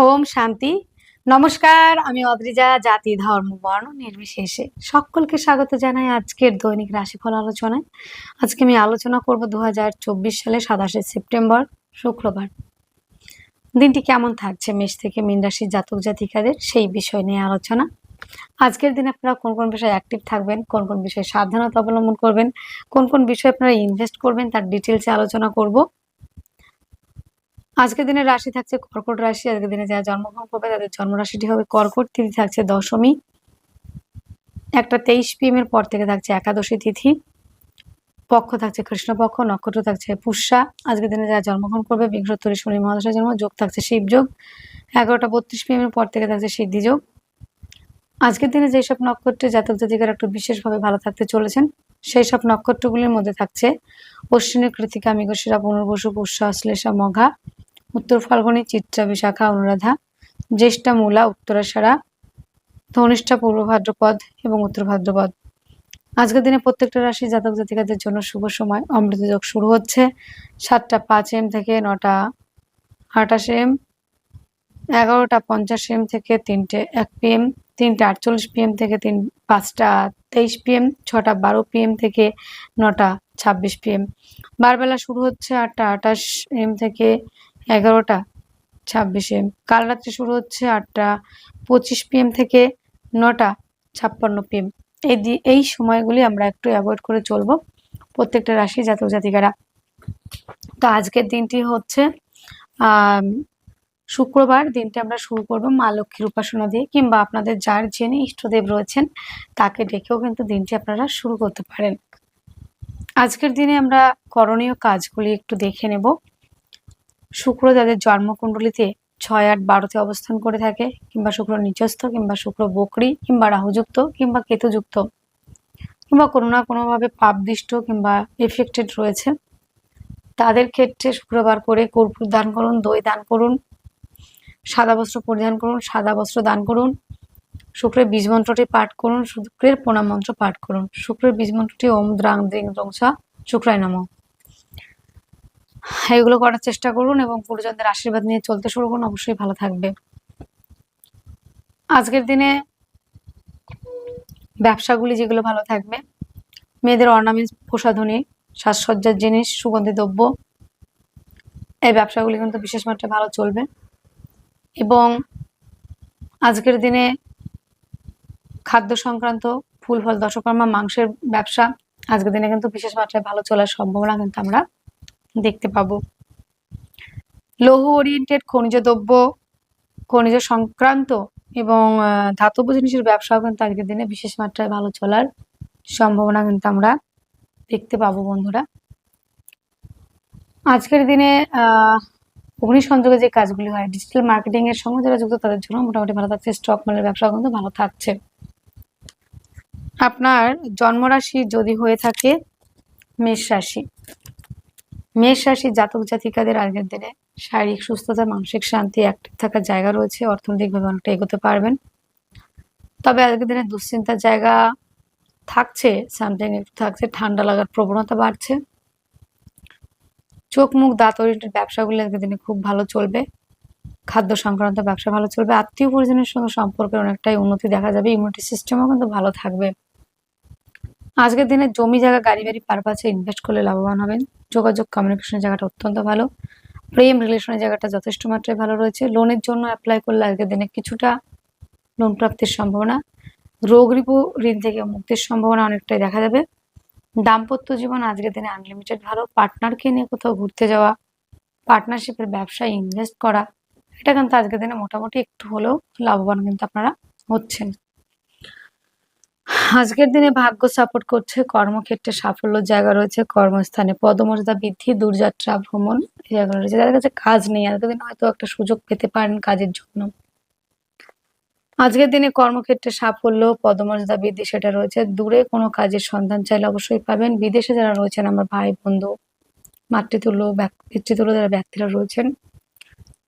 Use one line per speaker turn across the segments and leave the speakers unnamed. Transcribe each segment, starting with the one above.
ওম শান্তি। নমস্কার, আমি অদ্রিজা, জাতি, ধর্ম, বর্ণ, নির্বিশেষে সকলকে স্বাগত জানাই আজকের দৈনিক রাশিফল আলোচনায়। আজকে আমি আলোচনা করব দু সালে সাতাশে সেপ্টেম্বর, শুক্রবার। দিনটি কেমন থাকছে মেষ থেকে মীন রাশির জাতক জাতিকাদের সেই বিষয় নিয়ে আলোচনা। আজকের দিনে আপনারা কোন কোন বিষয়ে অ্যাক্টিভ থাকবেন, কোন কোন বিষয়ে সাবধানতা অবলম্বন করবেন, কোন কোন বিষয়ে আপনারা ইনভেস্ট করবেন, তার ডিটেলসে আলোচনা করব। আজকের দিনের রাশি থাকছে কর্কট রাশি, আজকের দিনে যারা জন্মগ্রহণ করবে তাদের জন্ম রাশিটি হবে কর্কট, তিথি থাকছে দশমী। একটা তেইশ পিএম এর পর থেকে থাকছে একাদশী তিথি। পক্ষ থাকছে কৃষ্ণপক্ষ, নক্ষত্র থাকছে পুষ্যা। আজকের দিনে যারা জন্মগ্রহণ করবে বিংশোত্তরী শনি মহাদশার জন্ম, যোগ থাকছে শিবযোগ এগারোটা বত্রিশ পিএম এর পর থেকে থাকছে সিদ্ধিযোগ আজকের দিনে যেসব নক্ষত্রে জাতক জাতিকারা একটু বিশেষভাবে ভালো থাকতে চলেছেন সেই সব নক্ষত্রগুলির মধ্যে থাকছে অশ্বিনী কৃতিকা মৃগশিরা, পুনর্বসু, পুষ্যা, শ্লেষা, মঘা। উত্তর ফাল্গুনী চিত্রা বিশাখা অনুরাধা, জ্যেষ্ঠা, মূলা উত্তরাসারা ধনিষ্ঠা, পূর্ব ভাদ্রপদ এবং উত্তর ভাদ্রপদ। আজকের দিনে প্রত্যেকটা রাশি জাতক জাতিকাদের জন্য শুভ সময়। অমৃত যোগ শুরু হচ্ছে সাতটা পাঁচ এম থেকে নটা আটাশ এম, এগারোটা পঞ্চাশ এম থেকে তিনটে এক পিএম, তিনটে আটচল্লিশ পিএম থেকে তিন, পাঁচটা তেইশ পিএম, ছটা বারো পিএম থেকে নটা ছাব্বিশ পিএম। বারবেলা শুরু হচ্ছে আটটা আটাশ এম থেকে এগারোটা, ছাব্বিশ এম। কাল রাত্রে শুরু হচ্ছে আটটা পঁচিশ পিএম থেকে নটা ছাপ্পান্ন পিএম এই এই সময়গুলি আমরা একটু অ্যাভয়েড করে চলবো প্রত্যেকটা রাশি জাতক জাতিকারা। তো আজকের দিনটি হচ্ছে শুক্রবার। দিনটি আমরা শুরু করব মা লক্ষ্মীর উপাসনা দিয়ে কিংবা আপনাদের যার যিনি ইষ্টদেব রয়েছেন, তাকে ডেকেও কিন্তু দিনটি আপনারা শুরু করতে পারেন। আজকের দিনে আমরা করণীয় কাজগুলি একটু দেখে নেব। শুক্র যাদের জন্মকুণ্ডলিতে ছয় আট বারোতে অবস্থান করে থাকে, কিংবা শুক্র নিচস্থ কিংবা শুক্র বকরি, কিংবা রাহুযুক্ত, কিংবা কেতুযুক্ত, কিংবা কোনো না কোনোভাবে পাপদৃষ্ট কিংবা এফেক্টেড রয়েছে। তাদের ক্ষেত্রে শুক্রবার করে কর্পূর দান করুন, দই দান করুন, সাদা বস্ত্র পরিধান করুন, সাদা বস্ত্র দান করুন, শুক্রের বীজ মন্ত্রটি পাঠ করুন, শুক্রের প্রণাম মন্ত্র পাঠ করুন। শুক্রের বীজ মন্ত্রটি ওম দ্রাং দ্রিং দ্রংসা, শুক্রায় নমঃ। এগুলো করার চেষ্টা করুন এবং গুরুজনদের আশীর্বাদ নিয়ে চলতে শুরু করুন। অবশ্যই ভালো থাকবে। আজকের দিনে ব্যবসাগুলি যেগুলো ভালো থাকবে, মেয়েদের অর্নামেন্টস প্রসাধনী, সাজসজ্জার জিনিস, সুগন্ধি দ্রব্য, এই ব্যবসাগুলি কিন্তু বিশেষ মাত্রায় ভালো চলবে। এবং আজকের দিনে খাদ্য সংক্রান্ত ফুল, ফল, দশকর্মা, মাংসের ব্যবসা আজকের দিনে কিন্তু বিশেষ মাত্রায় ভালো চলার সম্ভাবনা কিন্তু আমরা দেখতে পাবো। লৌহ ওরিয়েন্টেড খনিজ দ্রব্য, খনিজ সংক্রান্ত এবং ধাতব জিনিসের ব্যবসাও কিন্তু আজকের দিনে বিশেষ মাত্রায় ভালো চলার সম্ভাবনা কিন্তু আমরা দেখতে পাবো বন্ধুরা। আজকের দিনে, আহ অগ্নিসংযোগে যে কাজগুলি হয় ডিজিটাল মার্কেটিং এর সঙ্গে যারা যুক্ত তাদের জন্য মোটামুটি ভালো থাকছে স্টক মালের ব্যবসাও কিন্তু ভালো থাকছে। আপনার জন্মরাশি যদি হয়ে থাকে, মেষ রাশি। মেষ রাশির জাতক জাতিকাদের আজকের দিনে শারীরিক সুস্থতা, মানসিক শান্তি অ্যাক্টিভ থাকার জায়গা রয়েছে, অর্থনৈতিকভাবে অনেকটা এগোতে পারবেন। তবে আজকের দিনে দুশ্চিন্তার জায়গা থাকছে সামথিং একটু থাকছে, ঠান্ডা লাগার প্রবণতা বাড়ছে। চোখ মুখ দাঁত ওরিয়েন্টেড ব্যবসাগুলো আজকের দিনে খুব ভালো চলবে। খাদ্য সংক্রান্ত ব্যবসা ভালো চলবে। আত্মীয় পরিজনের সঙ্গে সম্পর্কের অনেকটাই উন্নতি দেখা যাবে। ইমিউনিটি সিস্টেমও কিন্তু ভালো থাকবে। আজকের দিনে জমি জায়গা, গাড়ি বাড়ি পারপাসে ইনভেস্ট করলে লাভবান হবেন। যোগাযোগ কমিউনিকেশনের জায়গাটা অত্যন্ত ভালো। প্রেম রিলেশনের জায়গাটা যথেষ্ট মাত্রায় ভালো রয়েছে। লোনের জন্য অ্যাপ্লাই করলে আজকের দিনে কিছুটা লোন প্রাপ্তির সম্ভাবনা। রোগ রিপু ঋণ থেকে মুক্তির সম্ভাবনা অনেকটাই দেখা যাবে। দাম্পত্য জীবন আজকের দিনে আনলিমিটেড ভালো। পার্টনারকে নিয়ে কোথাও ঘুরতে যাওয়া পার্টনারশিপের ব্যবসায় ইনভেস্ট করা, এটা কিন্তু আজকের দিনে মোটামুটি একটু হলেও লাভবান কিন্তু আপনারা হচ্ছেন। আজকের দিনে ভাগ্য সাপোর্ট করছে, কর্মক্ষেত্রে সাফল্য জায়গা রয়েছে, কর্মস্থানে পদমর্যাদা বৃদ্ধি, দূরযাত্রা ভ্রমণ জায়গা রয়েছে। যাদের কাছে কাজ নেই আজকের দিনে হয়তো একটা সুযোগ পেতে পারেন কাজের জন্য। আজকের দিনে কর্মক্ষেত্রে সাফল্য, পদমর্যাদা বৃদ্ধি সেটা রয়েছে। দূরে কোনো কাজের সন্ধান চাইলে অবশ্যই পাবেন। বিদেশে যারা রয়েছেন, আমার ভাই, বন্ধু, মাতৃতুল্য পিতৃতুল্য যারা ব্যক্তিরা রয়েছেন,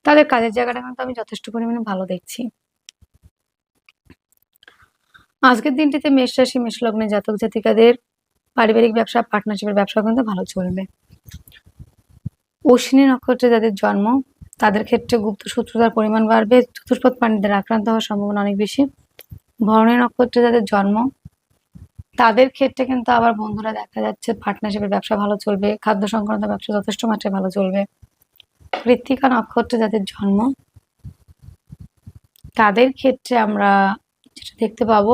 তাদের কাজের জায়গাটা কিন্তু আমি যথেষ্ট পরিমাণে ভালো দেখছি। আজকের দিনটিতে মেষ রাশি, মেষ লগ্নে জাতক জাতিকাদের পারিবারিক ব্যবসা পার্টনারশিপের ব্যবসা কিন্তু ভালো চলবে। অশ্বিনী নক্ষত্রে যাদের জন্ম, তাদের ক্ষেত্রে গুপ্ত শত্রুতার পরিমাণ বাড়বে, চতুষ্পদ প্রাণীদের আক্রান্ত হওয়ার সম্ভাবনা অনেক বেশি। ভরণী নক্ষত্রে যাদের জন্ম, তাদের ক্ষেত্রে কিন্তু আবার বন্ধুরা দেখা যাচ্ছে পার্টনারশিপের ব্যবসা ভালো চলবে, খাদ্য সংক্রান্ত ব্যবসা যথেষ্ট মাত্রায় ভালো চলবে। কৃত্তিকা নক্ষত্রে যাদের জন্ম, তাদের ক্ষেত্রে আমরা যেটা দেখতে পাবো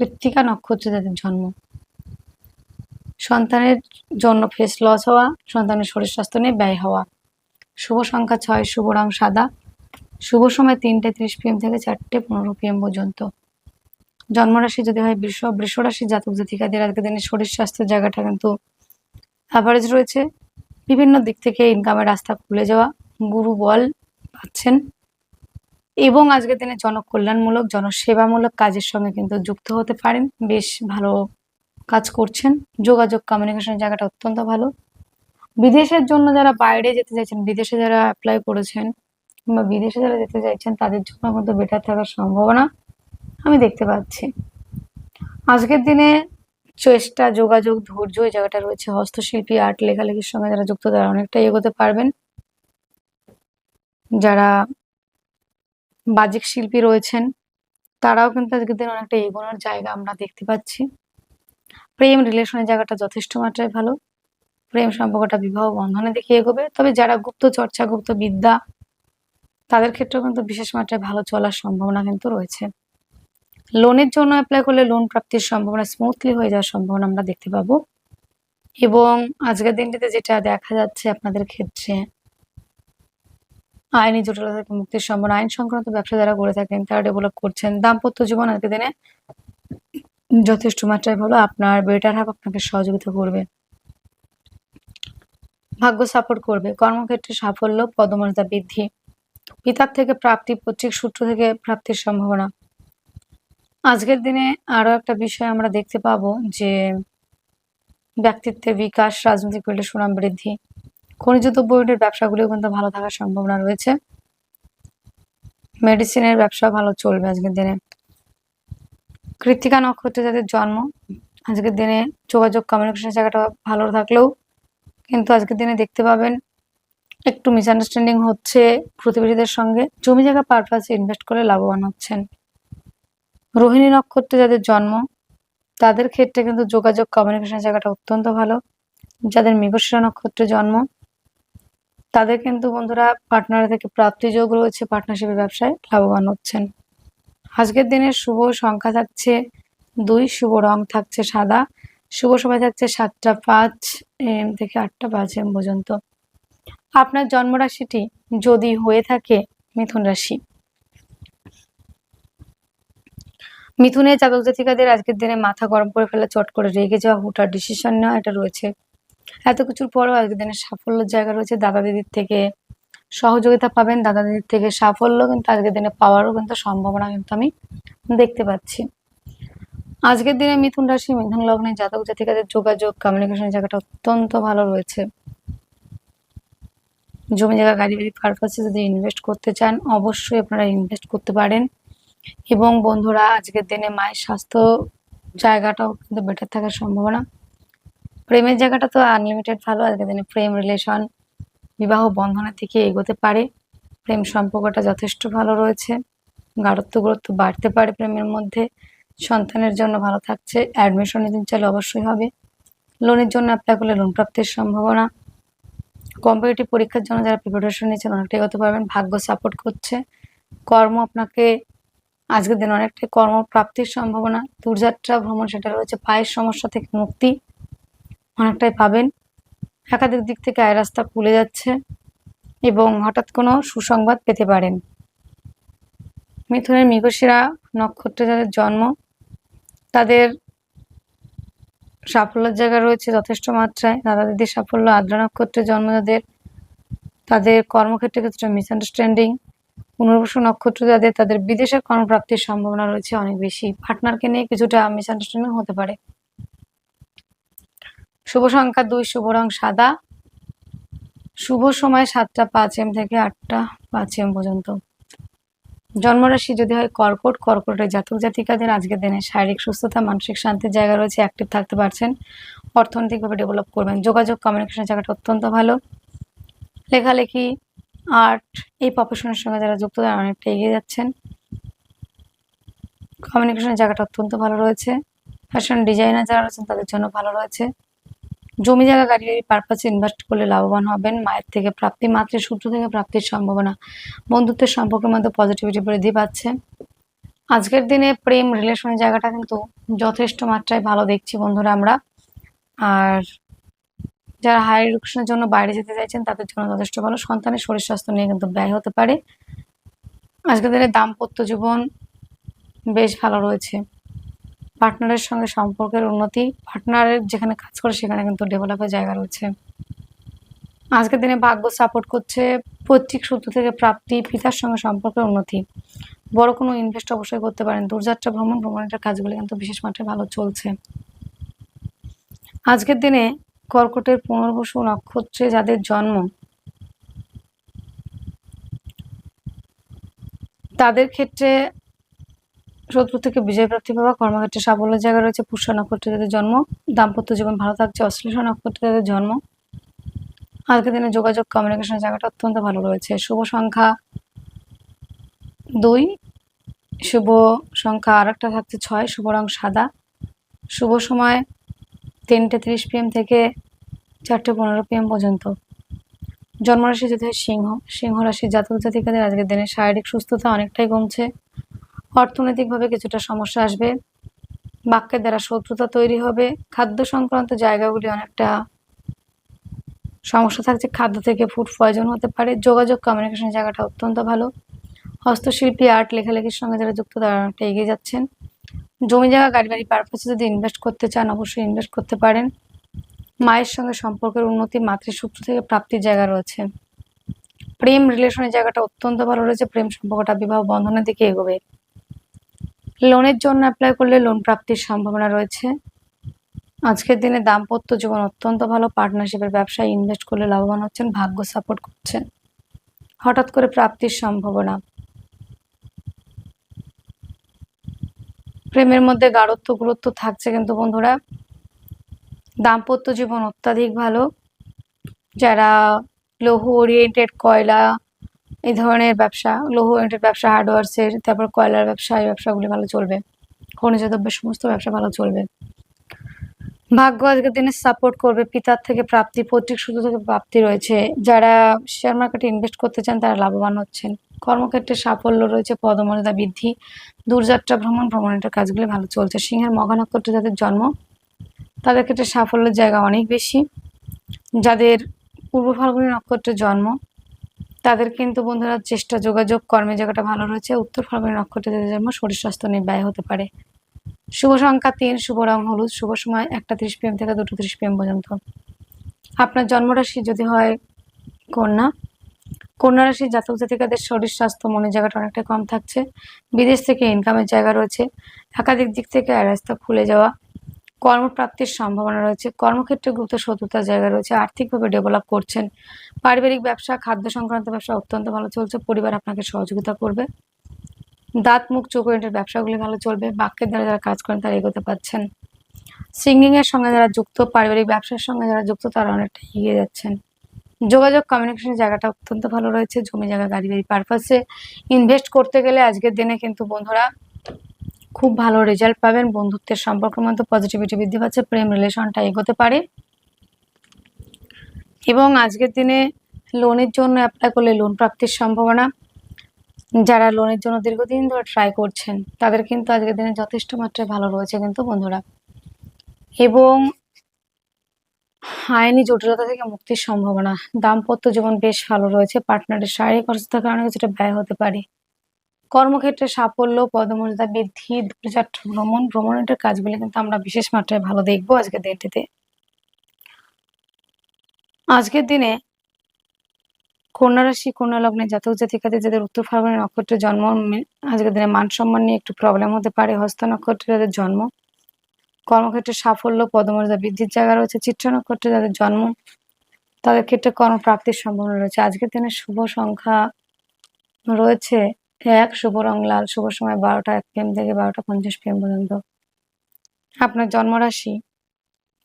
কৃত্তিকা নক্ষত্রে যাদের জন্ম। সন্তানের জন্য ফেস লস হওয়া, সন্তানের শরীর স্বাস্থ্য নিয়ে ব্যয় হওয়া। শুভ সংখ্যা ছয়, শুভ রং সাদা। শুভ সময় তিনটে ত্রিশ পিএম থেকে চারটে পনেরো পিএম পর্যন্ত। জন্মরাশি যদি হয় বৃষ বৃষ রাশি জাতক জাতিকাদের আজকে দিনে শরীর স্বাস্থ্যের জায়গাটা কিন্তু অ্যাভারেজ রয়েছে। বিভিন্ন দিক থেকে ইনকামের রাস্তা খুলে যাওয়া। গুরু বল পাচ্ছেন। এবং আজকের দিনে জনকল্যাণমূলক, জনসেবামূলক কাজের সঙ্গে কিন্তু যুক্ত হতে পারেন। বেশ ভালো কাজ করছেন। যোগাযোগ কমিউনিকেশনের জায়গাটা অত্যন্ত ভালো। বিদেশের জন্য যারা বাইরে যেতে চাইছেন, বিদেশে যারা অ্যাপ্লাই করেছেন কিংবা বিদেশে যারা যেতে চাইছেন, তাদের জন্য কিন্তু বেটার থাকার সম্ভাবনা আমি দেখতে পাচ্ছি। আজকের দিনে চেষ্টা, যোগাযোগ, ধৈর্য এই জায়গাটা রয়েছে। হস্তশিল্পী আর্ট লেখালেখির সঙ্গে যারা যুক্ত, তারা অনেকটা এগোতে পারবেন। যারা বাজিক শিল্পী রয়েছেন। তারাও কিন্তু আজকের দিন অনেকটা এগোনোর জায়গা আমরা দেখতে পাচ্ছি। প্রেম রিলেশনের জায়গাটা যথেষ্ট মাত্রায় ভালো। প্রেম সম্পর্কটা বিবাহ বন্ধনে দেখে এগোবে। তবে যারা গুপ্ত চর্চা, গুপ্ত বিদ্যা, তাদের ক্ষেত্রেও কিন্তু বিশেষ মাত্রায় ভালো চলার সম্ভাবনা কিন্তু রয়েছে। লোনের জন্য অ্যাপ্লাই করলে লোন প্রাপ্তির সম্ভাবনা স্মুথলি হয়ে যাওয়ার সম্ভাবনা আমরা দেখতে পাবো। এবং আজকের দিনটিতে যেটা দেখা যাচ্ছে আপনাদের ক্ষেত্রে আইনি জটিলতা থেকে মুক্তির সম্ভাবনা। আইন সংক্রান্ত ব্যবসা যারা করে থাকেন, তারা ডেভেলপ করছেন। দাম্পত্য জীবন আজকে দিনে যথেষ্ট মাত্রায় ভালো। আপনার বেটার হাফ আপনাকে সহযোগিতা করবে। ভাগ্য সাপোর্ট করবে। কর্মক্ষেত্রে সাফল্য, পদমর্যাদা বৃদ্ধি। পিতার থেকে প্রাপ্তি, পৈতৃক সূত্র থেকে প্রাপ্তির সম্ভাবনা। আজকের দিনে আরও একটা বিষয় আমরা দেখতে পাবো যে ব্যক্তিত্বের বিকাশ, রাজনৈতিক সুনাম বৃদ্ধি। খনিজ দ্রব্য ইউনিটের ব্যবসাগুলিও কিন্তু ভালো থাকার সম্ভাবনা রয়েছে। মেডিসিনের ব্যবসা ভালো চলবে আজকের দিনে। কৃত্তিকা নক্ষত্রে যাদের জন্ম, আজকের দিনে যোগাযোগ কমিউনিকেশন জায়গাটা ভালো থাকলেও কিন্তু আজকের দিনে দেখতে পাবেন, একটু মিসআন্ডারস্ট্যান্ডিং হচ্ছে প্রতিবেশীদের সঙ্গে। জমি জায়গা পারপাসে ইনভেস্ট করে লাভবান হচ্ছেন। রোহিণী নক্ষত্রে যাদের জন্ম, তাদের ক্ষেত্রে কিন্তু যোগাযোগ কমিউনিকেশন জায়গাটা অত্যন্ত ভালো। যাদের মৃগশিরা নক্ষত্রে জন্ম তাদের কিন্তু বন্ধুরা পার্টনার থেকে প্রাপ্তি যোগ রয়েছে পার্টনারশিপের ব্যবসায়, লাভবান হচ্ছেন। আজকের দিনের শুভ সংখ্যা থাকছে দুই, শুভ রং থাকছে সাদা। শুভ সময় থাকছে সাতটা পাঁচ, এম, থেকে আটটা পাঁচ এম পর্যন্ত। আপনার জন্মরাশিটি যদি হয়ে থাকে মিথুন রাশি। মিথুনের জাতক জাতিকাদের আজকের দিনে মাথা গরম করে ফেলে, চট করে রেগে যাওয়া, হুটার ডিসিশন নেওয়া, এটা রয়েছে। এত কিছুর পরেও আজকের দিনে সাফল্যের জায়গা রয়েছে দাদা দিদির থেকে। সহযোগিতা পাবেন দাদা দিদির থেকে সাফল্য, কিন্তু আজকের দিনে পাওয়ারও কিন্তু সম্ভাবনা কিন্তু আমি দেখতে পাচ্ছি। আজকের দিনে মিথুন রাশি, মিথুন লগ্নে জাতক জাতিকাদের যোগাযোগ কমিউনিকেশনের জায়গাটা অত্যন্ত ভালো রয়েছে। জমি জায়গা, গাড়ি বাড়ি পারপাসে যদি ইনভেস্ট করতে চান, অবশ্যই আপনারা ইনভেস্ট করতে পারেন। এবং বন্ধুরা, আজকের দিনে মায়ের স্বাস্থ্য জায়গাটাও কিন্তু বেটার থাকার সম্ভাবনা। প্রেমের জায়গাটা তো আনলিমিটেড ভালো, আজকের দিনে প্রেম রিলেশন বিবাহ বন্ধনের থেকে এগোতে পারে। প্রেম সম্পর্কটা যথেষ্ট ভালো রয়েছে। গাঢ়ত্ব গুরুত্ব বাড়তে পারে প্রেমের মধ্যে। সন্তানের জন্য ভালো থাকছে। অ্যাডমিশন দিন চাইলে অবশ্যই হবে। লোনের জন্য অ্যাপ্লাই করলে লোন প্রাপ্তির সম্ভাবনা। কম্পিটিটিভ পরীক্ষার জন্য যারা প্রিপারেশন নিচ্ছেন অনেকটাই এগোতে পারবেন। ভাগ্য সাপোর্ট করছে। কর্ম আপনাকে আজকের দিন অনেকটাই কর্মপ্রাপ্তির সম্ভাবনা। দূরযাত্রা, ভ্রমণ, সেটা রয়েছে। পায়ের সমস্যা থেকে মুক্তি। অনেকটাই পাবেন। একাধিক দিক থেকে আয় রাস্তা খুলে যাচ্ছে এবং হঠাৎ কোনো সুসংবাদ পেতে পারেন। মিথুনের মৃগশিরা নক্ষত্রে যাদের জন্ম, তাদের সাফল্যের জায়গা রয়েছে যথেষ্ট মাত্রায়। দাদা দিদির সাফল্য, আদ্রা নক্ষত্রে জন্ম যাদের, তাদের কর্মক্ষেত্রে কিছুটা মিসআন্ডারস্ট্যান্ডিং পুনর্বসু নক্ষত্র যাদের, তাদের বিদেশে কর্মপ্রাপ্তির সম্ভাবনা রয়েছে অনেক বেশি। পার্টনারকে নিয়ে কিছুটা মিসআন্ডারস্ট্যান্ডিং হতে পারে। শুভ সংখ্যা দুই, শুভ রং সাদা। শুভ সময় সাতটা পাঁচ এম থেকে আটটা পাঁচ এম পর্যন্ত। জন্মরাশি যদি হয় কর্কট, কর্কটের জাতক জাতিকাদের আজকের দিনে শারীরিক সুস্থতা, মানসিক শান্তির জায়গা রয়েছে অ্যাক্টিভ থাকতে পারছেন। অর্থনৈতিকভাবে ডেভেলপ করবেন। যোগাযোগ কমিউনিকেশন জায়গাটা অত্যন্ত ভালো। লেখালেখি আর্ট এই প্রফেশনের সঙ্গে যারা যুক্ত তারা অনেকটা এগিয়ে যাচ্ছেন। কমিউনিকেশনের জায়গাটা অত্যন্ত ভালো রয়েছে। ফ্যাশন ডিজাইনার যারা রয়েছেন তাদের জন্য ভালো রয়েছে। জমি জায়গা গাড়ি গাড়ি পারপাসে ইনভেস্ট করলে লাভবান হবেন। মায়ের থেকে প্রাপ্তি, মাতৃ সূত্র থেকে প্রাপ্তির সম্ভাবনা। বন্ধুত্বের সম্পর্কের মধ্যে পজিটিভিটি বৃদ্ধি পাচ্ছে। আজকের দিনে প্রেম রিলেশনের জায়গাটা কিন্তু যথেষ্ট মাত্রায় ভালো দেখছি বন্ধুরা আমরা। আর যারা হায়ার এডুকেশনের জন্য বাইরে যেতে চাইছেন, তাদের জন্য যথেষ্ট ভালো। সন্তানের শরীর স্বাস্থ্য নিয়ে কিন্তু ব্যয় হতে পারে। আজকের দিনে দাম্পত্য জীবন বেশ ভালো রয়েছে। পার্টনারের সঙ্গে সম্পর্কের উন্নতি পার্টনারের যেখানে কাজ করে সেখানে কিন্তু ডেভেলপের জায়গা রয়েছে। আজকের দিনে ভাগ্য সাপোর্ট করছে পৈতৃক সূত্র থেকে প্রাপ্তি, পিতার সঙ্গে সম্পর্কের উন্নতি। বড় কোনো ইনভেস্ট অবশ্যই করতে পারেন। দূরযাত্রা, ভ্রমণ, ভ্রমণের কাজগুলো কিন্তু বিশেষ মাত্রায় ভালো চলছে। আজকের দিনে কর্কটের পুনর্বসু নক্ষত্রে যাদের জন্ম, তাদের ক্ষেত্রে শত্রু থেকে বিজয় প্রাপ্তি পাওয়া কর্মক্ষেত্রে সাফল্যের জায়গা রয়েছে পুষ্য নক্ষত্রে জন্ম, দাম্পত্য জীবন ভালো থাকছে, অশ্লেষ নক্ষত্রে জন্ম। আজকের দিনে যোগাযোগ কমিউনিকেশনের জায়গাটা অত্যন্ত ভালো রয়েছে। শুভ সংখ্যা দুই, শুভ সংখ্যা আর একটা থাকছে ছয়, শুভ রং সাদা। শুভ সময় তিনটে তিরিশ পিএম থেকে চারটে পনেরো পিএম পর্যন্ত। জন্মরাশি যদি হয় সিংহ সিংহ রাশির জাতক জাতিকাদের আজকের দিনে শারীরিক সুস্থতা অনেকটাই কমছে। অর্থনৈতিকভাবে কিছুটা সমস্যা আসবে, বাক্যের দ্বারা শত্রুতা তৈরি হবে, খাদ্য সংক্রান্ত জায়গাগুলি অনেকটা সমস্যা থাকছে, খাদ্য থেকে ফুড পয়জন হতে পারে, যোগাযোগ কমিউনিকেশনের জায়গাটা অত্যন্ত ভালো, হস্তশিল্পী আর্ট লেখালেখির সঙ্গে যারা যুক্ত তারা অনেকটা এগিয়ে যাচ্ছেন। জমি জায়গা, গাড়ি বাড়ি পারপাসে যদি ইনভেস্ট করতে চান, অবশ্যই ইনভেস্ট করতে পারেন। মায়ের সঙ্গে সম্পর্কের উন্নতি মাতৃসূত্র থেকে প্রাপ্তির জায়গা রয়েছে। প্রেম রিলেশনের জায়গাটা অত্যন্ত ভালো রয়েছে, প্রেম সম্পর্কটা বিবাহ বন্ধনের দিকে এগোবে। লোনের জন্য অ্যাপ্লাই করলে লোন প্রাপ্তির সম্ভাবনা রয়েছে। আজকের দিনে দাম্পত্য জীবন অত্যন্ত ভালো পার্টনারশিপের ব্যবসায় ইনভেস্ট করলে লাভবান হচ্ছেন, ভাগ্য সাপোর্ট করছেন। হঠাৎ করে প্রাপ্তির সম্ভাবনা। প্রেমের মধ্যে গাঢ়ত্ব, গুরুত্ব থাকছে কিন্তু বন্ধুরা। দাম্পত্য জীবন অত্যাধিক ভালো। যারা লৌহ ওরিয়েন্টেড কয়লা এই ধরনের ব্যবসা, লৌহ ওরিয়েন্টেড ব্যবসা হার্ডওয়ার্সের তারপর কয়লার ব্যবসা, এই ব্যবসাগুলি ভালো চলবে। খনিজ দ্রব্যের সমস্ত ব্যবসা ভালো চলবে। ভাগ্য আজকের দিনে সাপোর্ট করবে, পিতার থেকে প্রাপ্তি, পৈতৃক সূত্র থেকে প্রাপ্তি রয়েছে। যারা শেয়ার মার্কেটে ইনভেস্ট করতে চান, তারা লাভবান হচ্ছেন। কর্মক্ষেত্রে সাফল্য রয়েছে, পদমর্যাদা বৃদ্ধি, দূরযাত্রা ভ্রমণ, ভ্রমণের কাজগুলি ভালো চলছে। সিংহের মঘা নক্ষত্রে যাদের জন্ম, তাদের ক্ষেত্রে সাফল্যের জায়গা অনেক বেশি। যাদের পূর্ব ফাল্গুনী নক্ষত্রের জন্ম তাদের কিন্তু বন্ধুরা চেষ্টা যোগাযোগ, কর্মের জায়গাটা ভালো রয়েছে। উত্তর ফাল্গুনী নক্ষত্রে যাদের জন্ম শরীর স্বাস্থ্য নিয়ে ব্যয় হতে পারে। শুভ সংখ্যা তিন, শুভ রং হলুদ, শুভ সময় একটা ত্রিশ পিএম থেকে দুটো ত্রিশ পিএম পর্যন্ত। আপনার জন্মরাশি যদি হয় কন্যা কন্যা রাশির জাতক জাতিকাদের শরীর স্বাস্থ্য, মনের জায়গাটা অনেকটা কম থাকছে। বিদেশ থেকে ইনকামের জায়গা রয়েছে। একাধিক দিক থেকে রাস্তা খুলে যাওয়া। কর্মপ্রাপ্তির সম্ভাবনা রয়েছে। কর্মক্ষেত্রে গুরুত্ব শত্রুতার জায়গা রয়েছে। আর্থিকভাবে ডেভেলপ করছেন। পারিবারিক ব্যবসা, খাদ্য সংক্রান্ত ব্যবসা অত্যন্ত ভালো চলছে। পরিবার আপনাকে সহযোগিতা করবে। দাঁত, মুখ, চোখ ওরিয়েন্টেড ব্যবসাগুলি ভালো চলবে। বাক্যের দ্বারা যারা কাজ করেন তারা এগোতে পারছেন। সিঙ্গিং এর সঙ্গে যারা যুক্ত, পারিবারিক ব্যবসার সঙ্গে যারা যুক্ত, তারা অনেকটা এগিয়ে যাচ্ছেন। যোগাযোগ কমিউনিকেশনের জায়গাটা অত্যন্ত ভালো রয়েছে। জমি জায়গা, গাড়ি বাড়ি পারপাসে ইনভেস্ট করতে গেলে আজকের দিনে কিন্তু বন্ধুরা খুব ভালো রেজাল্ট পাবেন। বন্ধুত্বের সম্পর্কের মধ্যে পজিটিভিটি বৃদ্ধি পাচ্ছে, প্রেম রিলেশনটা এগোতে পারে। এবং আজকের দিনে লোনের জন্য অ্যাপ্লাই করলে লোন প্রাপ্তির সম্ভাবনা, যারা লোনের জন্য দীর্ঘদিন ধরে ট্রাই করছেন, তাদের কিন্তু আজকের দিনে যথেষ্ট মাত্রায় ভালো রয়েছে কিন্তু বন্ধুরা। এবং আইনি জটিলতা থেকে মুক্তির সম্ভাবনা, দাম্পত্য জীবন বেশ ভালো রয়েছে পার্টনারের শারীরিক অসুস্থতার কারণে কিছুটা ব্যয় হতে পারে। কর্মক্ষেত্রে সাফল্য, পদমর্যাদা বৃদ্ধি দূরযাত্রা ভ্রমণ, ভ্রমণের কাজগুলি কিন্তু আমরা বিশেষ মাত্রায় ভালো দেখব আজকের দিনটিতে। আজকের দিনে কন্যা রাশি কন্যা লগ্নে জাতক জাতিকাদের যাদের উত্তর ফাল্গুনী নক্ষত্রে জন্ম আজকের দিনে মান সম্মান নিয়ে একটু প্রবলেম হতে পারে। হস্ত নক্ষত্রে যাদের জন্ম, কর্মক্ষেত্রে সাফল্য, পদমর্যাদা বৃদ্ধির জায়গা রয়েছে। চিত্র নক্ষত্রে যাদের জন্ম, তাদের ক্ষেত্রে কর্মপ্রাপ্তির সম্ভাবনা রয়েছে। আজকের দিনে শুভ সংখ্যা রয়েছে এক শুভ রং লাল, শুভ সময় বারোটা এক পিএম থেকে বারোটা পঞ্চাশ পিএম পর্যন্ত। আপনার জন্মরাশি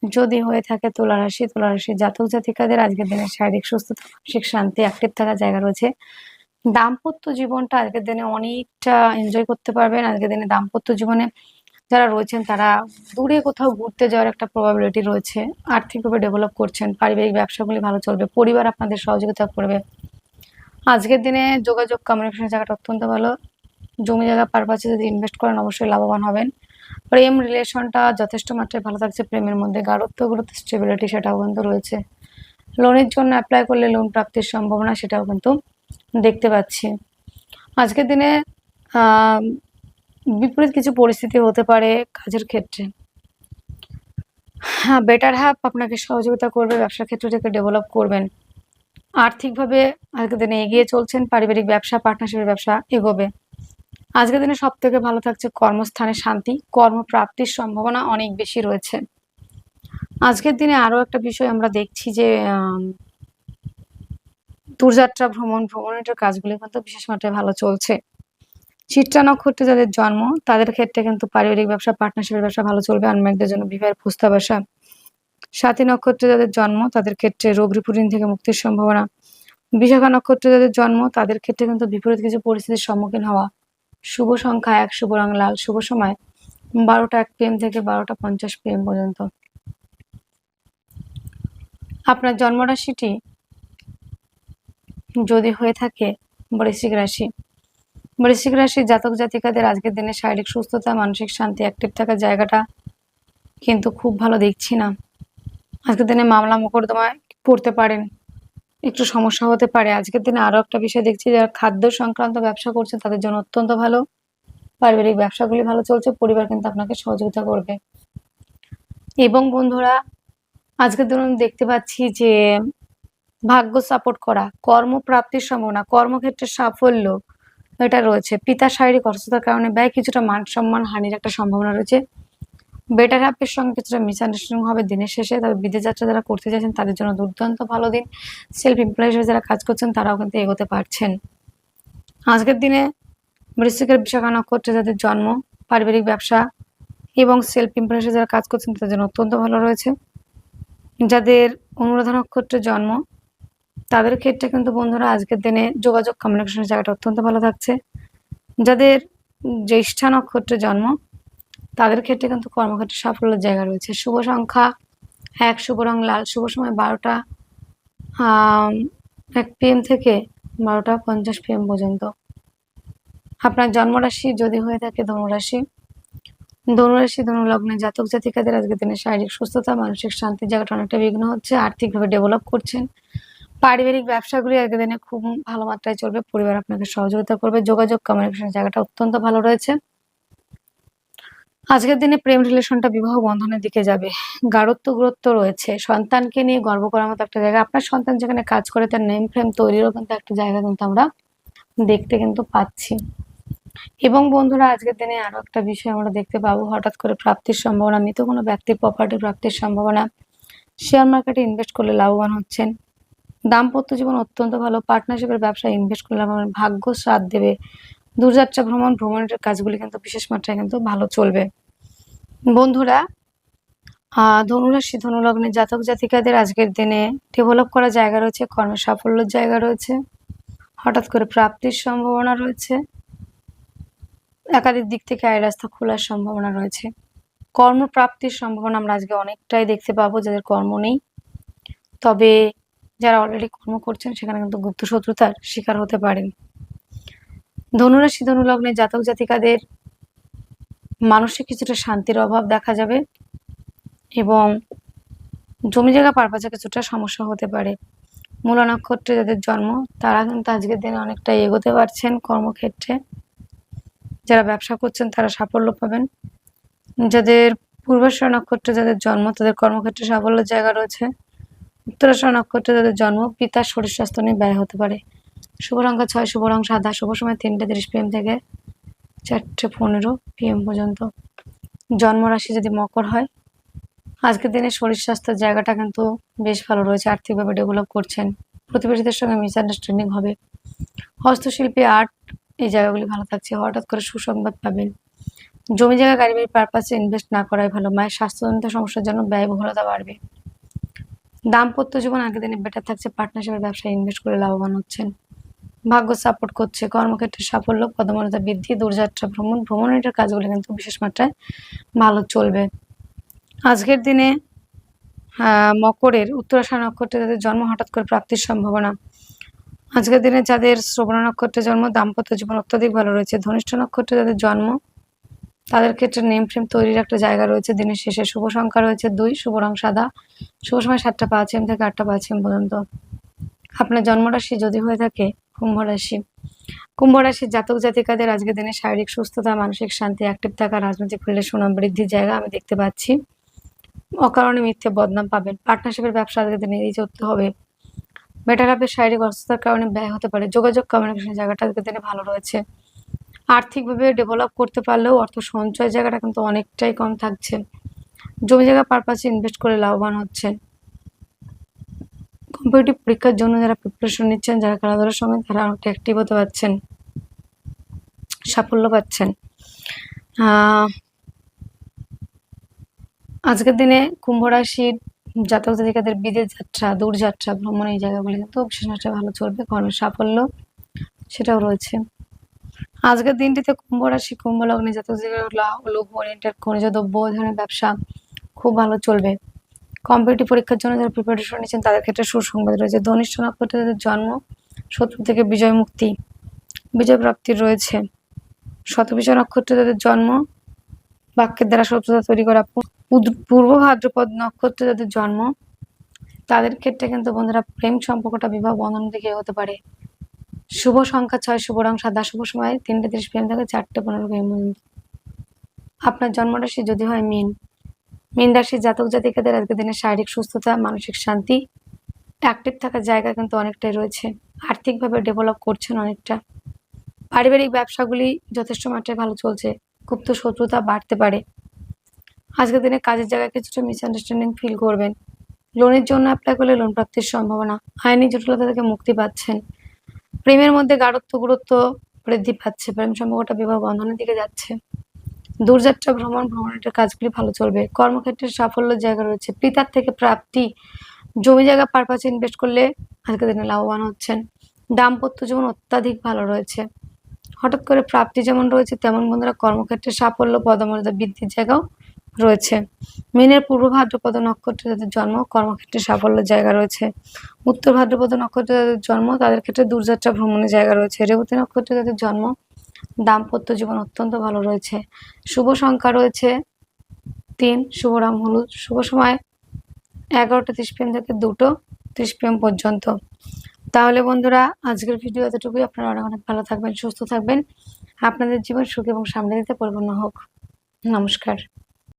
যদি হয়ে থাকে তুলা রাশি তুলা রাশি জাতক জাতিকাদের আজকের দিনে শারীরিক সুস্থতা, মানসিক শান্তি অ্যাক্টিভ থাকার জায়গা রয়েছে। দাম্পত্য জীবনটা আজকের দিনে অনেকটা এনজয় করতে পারবেন। আজকের দিনে দাম্পত্য জীবনে যারা রয়েছেন তারা দূরে কোথাও ঘুরতে যাওয়ার একটা প্রবাবিলিটি রয়েছে। আর্থিকভাবে ডেভেলপ করছেন, পারিবারিক ব্যবসাগুলি ভালো চলবে, পরিবার আপনাদের সহযোগিতা করবে। আজকের দিনে যোগাযোগ কমিউনিকেশন জায়গাটা অত্যন্ত ভালো। জমি জায়গা পারপাসে যদি ইনভেস্ট করেন, অবশ্যই লাভবান হবেন। প্রেম রিলেশনটা যথেষ্ট মাত্রায় ভালো থাকছে প্রেমের মধ্যে। গাঢ়ত্ব গুরুত্ব স্টেবিলিটি সেটাও কিন্তু রয়েছে। লোনের জন্য অ্যাপ্লাই করলে লোন প্রাপ্তির সম্ভাবনা সেটাও কিন্তু দেখতে পাচ্ছি। আজকের দিনে বিপরীত কিছু পরিস্থিতি হতে পারে কাজের ক্ষেত্রে। হ্যাঁ বেটার হ্যাপ আপনাকে সহযোগিতা করবে ব্যবসা ক্ষেত্রটাকে ডেভেলপ করবেন। আর্থিকভাবে আজকের দিনে এগিয়ে চলছেন, পারিবারিক ব্যবসা পার্টনারশিপের ব্যবসা এগোবে। আজকের দিনে সব থেকে ভালো থাকছে কর্মস্থানে শান্তি, কর্মপ্রাপ্তির সম্ভাবনা অনেক বেশি রয়েছে। আজকের দিনে আরও একটা বিষয় আমরা দেখছি যে দূরযাত্রা, ভ্রমণ, ভ্রমণের কাজগুলি কিন্তু বিশেষ মাত্রায় ভালো চলছে। চিত্রা নক্ষত্রে যাদের জন্ম, তাদের ক্ষেত্রে কিন্তু পারিবারিক ব্যবসা পার্টনারশিপের ব্যবসা ভালো চলবে। আনম্যারিডদের জন্য বিবাহের প্রস্তাব আসা সাথী নক্ষত্রে যাদের জন্ম, তাদের ক্ষেত্রে রোগ রিপুরিন থেকে মুক্তির সম্ভাবনা। বিশাখা নক্ষত্রে যাদের জন্ম, তাদের ক্ষেত্রে কিন্তু বিপরীত কিছু পরিস্থিতির সম্মুখীন হওয়া। শুভ সংখ্যা এক, শুভ রং লাল। শুভ সময় বারোটা এক পিএম থেকে বারোটা পঞ্চাশ পিএম পর্যন্ত। আপনার জন্মরাশিটি যদি হয়ে থাকে বৃশ্চিক রাশি। বৃশ্চিক রাশির জাতক জাতিকাদের আজকের দিনে শারীরিক সুস্থতা, মানসিক শান্তি অ্যাক্টিভ থাকার জায়গাটা কিন্তু খুব ভালো দেখছি না। আজকের দিনে মামলা মোকদ্দমায় পড়তে পারেন। একটু সমস্যা হতে পারে। আজকের দিনে আরও একটা বিষয় দেখছি, যারা খাদ্য সংক্রান্ত ব্যবসা করছেন, তাদের জন্য অত্যন্ত ভালো। পারিবারিক ব্যবসাগুলি ভালো চলছে, পরিবার কিন্তু আপনাকে সহযোগিতা করবে। এবং বন্ধুরা, আজকের দিনে দেখতে পাচ্ছি যে, ভাগ্য সাপোর্ট করা, কর্মপ্রাপ্তির সম্ভাবনা কর্মক্ষেত্রে সাফল্য এটা রয়েছে। পিতা শারীরিক অসুস্থতার কারণে ব্যয় কিছুটা মান সম্মান হানির একটা সম্ভাবনা রয়েছে। বেটার হ্যাপের সঙ্গে কিছুটা মিসআন্ডারস্ট্যান্ডিং হবে দিনের শেষে, তবে বিদেশ যাত্রা যারা করতে চাইছেন তাদের জন্য দুর্দান্ত ভালো দিন। সেলফ এমপ্লয় হিসেবে যারা কাজ করছেন, তারাও কিন্তু এগোতে পারছেন। আজকের দিনে বৃশ্চিকের বিশাখা নক্ষত্রে যাদের জন্ম, পারিবারিক ব্যবসা এবং সেলফ এমপ্লয় হিসেবে যারা কাজ করছেন, তাদের জন্য অত্যন্ত ভালো রয়েছে। যাদের অনুরাধা নক্ষত্রে জন্ম, তাদের ক্ষেত্রে কিন্তু বন্ধুরা আজকের দিনে যোগাযোগ কমিউনিকেশনের জায়গাটা অত্যন্ত ভালো থাকছে। যাদের জ্যেষ্ঠা নক্ষত্রে জন্ম তাদের ক্ষেত্রে কিন্তু কর্মক্ষেত্রে সাফল্যের জায়গা রয়েছে। শুভ সংখ্যা এক, শুভ রং লাল। শুভ সময় বারোটা এক পিএম থেকে বারোটা পঞ্চাশ পিএম পর্যন্ত। আপনার জন্মরাশি যদি হয়ে থাকে ধনুরাশি ধনুরাশি ধনুলগ্নে জাতক জাতিকাদের আজকের দিনে শারীরিক সুস্থতা, মানসিক শান্তির জায়গাটা অনেকটা বিঘ্ন হচ্ছে, আর্থিকভাবে ডেভেলপ করছেন। পারিবারিক ব্যবসাগুলি আজকের দিনে খুব ভালো মাত্রায় চলবে, পরিবার আপনাকে সহযোগিতা করবে, যোগাযোগ কমিউনিকেশন জায়গাটা অত্যন্ত ভালো রয়েছে। আজকের দিনে প্রেম রিলেশনটা বিবাহ বন্ধনের দিকে যাবে। গাঢ়ত্ব গুরুত্ব রয়েছে। সন্তানকে নিয়ে গর্ব করার মতো একটা জায়গা। আপনার সন্তান যেখানে কাজ করে, তার নেম ফ্রেম তৈরিরও কিন্তু একটা জায়গা কিন্তু আমরা দেখতে কিন্তু পাচ্ছি। এবং বন্ধুরা, আজকের দিনে আরও একটা বিষয় আমরা দেখতে পাবো। হঠাৎ করে প্রাপ্তির সম্ভাবনা, মৃত কোনো ব্যক্তির প্রপার্টি প্রাপ্তির সম্ভাবনা। শেয়ার মার্কেটে ইনভেস্ট করলে লাভবান হচ্ছেন। দাম্পত্য জীবন অত্যন্ত ভালো। পার্টনারশিপের ব্যবসায় ইনভেস্ট করলে ভাগ্য সাথ দেবে। দূরযাত্রা ভ্রমণ, ভ্রমণের কাজগুলি কিন্তু বিশেষ মাত্রায় কিন্তু ভালো চলবে। বন্ধুরা ধনুরাশি ধনুলগ্নে জাতক জাতিকাদের আজকের দিনে ডেভেলপ করার জায়গা রয়েছে কর্মে সাফল্যের জায়গা রয়েছে, হঠাৎ করে প্রাপ্তির সম্ভাবনা রয়েছে, একাধিক দিক থেকে আয় রাস্তা খোলার সম্ভাবনা রয়েছে। কর্মপ্রাপ্তির সম্ভাবনা আমরা আজকে অনেকটাই দেখতে পাবো, যাদের কর্ম নেই। তবে যারা অলরেডি কর্ম করছেন, সেখানে কিন্তু গুপ্ত শত্রুতার শিকার হতে পারেন। ধনুরাশি, ধনুলগ্নে জাতক জাতিকাদের মানসিক কিছুটা শান্তির অভাব দেখা যাবে এবং জমি জায়গা পারপাসে কিছুটা সমস্যা হতে পারে। মূলা নক্ষত্রে যাদের জন্ম, তারা কিন্তু আজকের দিনে অনেকটা এগোতে পারছেন কর্মক্ষেত্রে। যারা ব্যবসা করছেন, তারা সাফল্য পাবেন। যাদের পূর্বাশয় নক্ষত্রে যাদের জন্ম, তাদের কর্মক্ষেত্রে সাফল্যের জায়গা রয়েছে। উত্তরাশয় নক্ষত্রে যাদের জন্ম, পিতার শরীর স্বাস্থ্য নিয়ে ব্যয় হতে পারে। শুভ সংখ্যা ছয় শুভ রং সাদা শুভ সময় তিনটে তিরিশ পিএম থেকে চারটে পনেরো পিএম পর্যন্ত। জন্মরাশি যদি মকর হয়, আজকের দিনে শরীর স্বাস্থ্যের জায়গাটা কিন্তু বেশ ভালো রয়েছে, আর্থিকভাবে ডেভেলপ করছেন। প্রতিবেশীদের সঙ্গে মিসআন্ডারস্ট্যান্ডিং হবে। হস্তশিল্পী আর্ট এই জায়গাগুলি ভালো থাকছে। হঠাৎ করে সুসংবাদ পাবেন। জমি জায়গা, গাড়ি বাড়ির পারপাসে ইনভেস্ট না করাই ভালো। মায়ের স্বাস্থ্যজনিত সমস্যার জন্য ব্যয়বহুলতা বাড়বে। দাম্পত্য জীবন আগের দিনে বেটার থাকছে। পার্টনারশিপের ব্যবসায় ইনভেস্ট করে লাভবান হচ্ছেন। ভাগ্য সাপোর্ট করছে, কর্মক্ষেত্রে সাফল্য, পদমর্যাদা বৃদ্ধি, দূরযাত্রা, ভ্রমণ ভ্রমণের কাজগুলি কিন্তু বিশেষ মাত্রায় ভালো চলবে। আজকের দিনে মকরের উত্তরাশা নক্ষত্রে যাদের জন্ম হঠাৎ করে প্রাপ্তির সম্ভাবনা। আজকের দিনে যাদের শ্রবণ নক্ষত্রে জন্ম, দাম্পত্য জীবন অত্যাধিক ভালো রয়েছে। ধনিষ্ঠ নক্ষত্রে যাদের জন্ম, তাদের ক্ষেত্রে নেম ফ্রেম তৈরির একটা জায়গা রয়েছে। দিনের শেষে শুভ সংখ্যা রয়েছে দুই, শুভ রং সাদা, শুভ সময় সাতটা পাঁচ এম থেকে আটটা পাঁচ এম পর্যন্ত। আপনার জন্মরাশি যদি হয়ে থাকে, কুম্ভ রাশি। কুম্ভ রাশির জাতক জাতিকাদের আজকের দিনে শারীরিক সুস্থতা, মানসিক শান্তি অ্যাক্টিভ থাকা, রাজনৈতিক ফিল্ডে সুনাম বৃদ্ধির জায়গা আমি দেখতে পাচ্ছি। অকারণে মিথ্যে বদনাম পাবেন। পার্টনারশিপের ব্যবসা আজকের দিনে এড়িয়ে চলতে হবে। বেটার আপের শারীরিক অসুস্থতার কারণে ব্যয় হতে পারে। যোগাযোগ কমিউনিকেশন জায়গাটা আজকের দিনে ভালো রয়েছে। আর্থিকভাবে ডেভেলপ করতে পারলেও অর্থ সঞ্চয় জায়গাটা কিন্তু অনেকটাই কম থাকছে। জমি জায়গা পারপাসে ইনভেস্ট করে লাভবান হচ্ছে। কম্পিটিটিভ পরীক্ষার জন্য যারা প্রিপারেশন নিচ্ছেন, যারা খেলাধুলার সময়, তারা অনেকটা অ্যাক্টিভ হতে পারছেন, সাফল্য পাচ্ছেন। আজকের দিনে কুম্ভ রাশির জাতক জাতিকাদের বিদেশ যাত্রা দূরযাত্রা ভ্রমণ এই জায়গাগুলি কিন্তু বিশেষ ভালো চলবে কর্মের সাফল্য সেটাও রয়েছে। আজকের দিনটিতে কুম্ভ রাশি, কুম্ভ লগ্নে জাতক জাতিকারা লৌহ ওরিয়েন্টেড খনিজ দ্রব্য ধরনের ব্যবসা, খুব ভালো চলবে। কম্পিটিটিভ পরীক্ষার জন্য যারা প্রিপারেশন নিচ্ছেন, তাদের ক্ষেত্রে সুসংবাদ রয়েছে। ধনিষ্ঠ নক্ষত্রে যাদের জন্ম, শত্রু থেকে বিজয় মুক্তি, বিজয় প্রাপ্তির রয়েছে। শতবিজয় নক্ষত্রে যাদের জন্ম, বাক্যের দ্বারা শত্রুতা তৈরি করা। পূর্ব- ভাদ্রপদ নক্ষত্রে যাদের জন্ম, তাদের ক্ষেত্রে কিন্তু বন্ধুরা প্রেম সম্পর্কটা বিবাহ বন্ধন থেকে হতে পারে। শুভ সংখ্যা ছয়, শুভ রং সাদা। শুভ সময় তিনটে তিরিশ পিএম থেকে চারটে পনেরো পিএম আপনার জন্মরাশি যদি হয় মিন মিন রাশির জাতক জাতিকাদের আজকের দিনে শারীরিক সুস্থতা, মানসিক শান্তি অ্যাক্টিভ থাকার জায়গা কিন্তু অনেকটাই রয়েছে। আর্থিকভাবে ডেভেলপ করছেন অনেকটা। পারিবারিক ব্যবসাগুলি যথেষ্ট মাত্রায় ভালো চলছে। গুপ্ত শত্রুতা বাড়তে পারে। আজকের দিনে কাজের জায়গায় কিছুটা মিসআন্ডারস্ট্যান্ডিং ফিল করবেন। লোনের জন্য অ্যাপ্লাই করলে লোন প্রাপ্তির সম্ভাবনা। আইনি জটিলতা থেকে মুক্তি পাচ্ছেন। প্রেমের মধ্যে গাঢ়ত্ব, গুরুত্ব বৃদ্ধি পাচ্ছে। প্রেম সম্পর্কটা বিবাহ বন্ধনের দিকে যাচ্ছে। দূরযাত্রা, ভ্রমণ, ভ্রমণের কাজগুলি ভালো চলবে। কর্মক্ষেত্রে সাফল্যের জায়গা রয়েছে। পিতার থেকে প্রাপ্তি। জমি জায়গা পারপাসে ইনভেস্ট করলে আজকের দিনে লাভবান হচ্ছেন। দাম্পত্য জীবন অত্যাধিক ভালো রয়েছে। হঠাৎ করে প্রাপ্তি যেমন রয়েছে, তেমন বন্ধুরা কর্মক্ষেত্রে সাফল্য, পদমর্যাদা বৃদ্ধির জায়গাও রয়েছে। মিনের পূর্ব ভাদ্রপদ নক্ষত্রে যাদের জন্ম, কর্মক্ষেত্রে সাফল্যের জায়গা রয়েছে। উত্তর ভাদ্রপদ নক্ষত্রে যাদের জন্ম, তাদের ক্ষেত্রে দূরযাত্রা, ভ্রমণের জায়গা রয়েছে। রেবতী নক্ষত্রে যাদের জন্ম দাম্পত্য জীবন অত্যন্ত ভালো রয়েছে। শুভ সংখ্যা রয়েছে তিন শুভ রং হলুদ। শুভ সময় এগারোটা ত্রিশ পিএম থেকে দুটো ত্রিশ পিএম পর্যন্ত। তাহলে বন্ধুরা, আজকের ভিডিও এতটুকুই। আপনারা অনেক অনেক ভালো থাকবেন, সুস্থ থাকবেন। আপনাদের জীবন সুখ এবং সামনে দিতে পরিপূর্ণ হোক। নমস্কার।